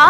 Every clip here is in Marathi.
가?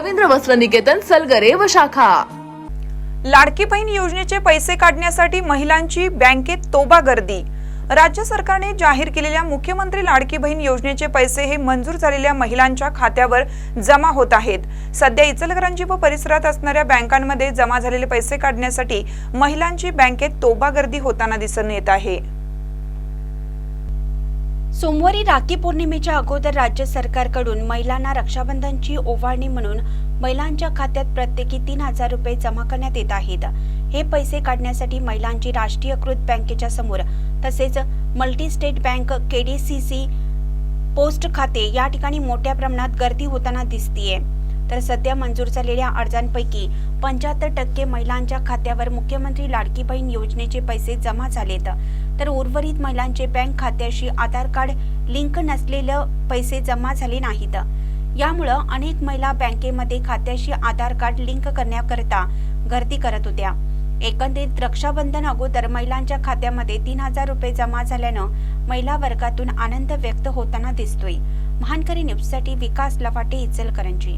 रवींद्र वस्त्र निकेतन सलगरे व शाखा. लाडकी बहीण योजनेचे पैसे काढण्यासाठी महिलांची बँकेत तोबा गर्दी. राज्य सरकारने जाहीर केलेल्या मुख्यमंत्री लाडकी बहीण योजनेचे पैसे हे मंजूर झालेल्या महिलांच्या खात्यावर जमा होत आहेत. सध्या इचलकरंजी व परिसरात असणाऱ्या बँकांमध्ये जमा झालेले पैसे काढण्यासाठी महिलांची बँकेत तोबा गर्दी होताना दिसून येत आहे. सोमवारी राखी पौर्णिमेच्या अगोदर राज्य सरकारकडून महिलांना रक्षाबंधनची ओवाळणी म्हणून महिलांच्या खात्यात प्रत्येकी तीन हजार रुपये जमा करण्यात येत आहेत. हे पैसे काढण्यासाठी महिलांची राष्ट्रीयकृत बँकेच्या समोर तसेच multi state bank KDCC post खाते या ठिकाणी मोठ्या प्रमाणात गर्दी होताना दिसतीये. तर सध्या मंजूर झालेल्या अर्जांपैकी पंच्याहत्तर टक्के महिलांच्या खात्यावर मुख्यमंत्री लाडकी बहीण योजनेचे पैसे जमा झालेत. तर उर्वरित महिलांचे बँक खात्याशी आधार कार्ड लिंक नसलेलं पैसे जमा झाले नाहीत. यामुळं अनेक महिला बँकेमध्ये खात्याशी आधार कार्ड लिंक करण्याकरता गर्दी करत होत्या. एकंदरीत रक्षाबंधन अगोदर महिलांच्या खात्यामध्ये तीन हजार रुपये जमा झाल्यानं महिला वर्गातून आनंद व्यक्त होताना दिसतोय. महानकरी न्यूजसाठी विकास लवाटे इचलकरंजी.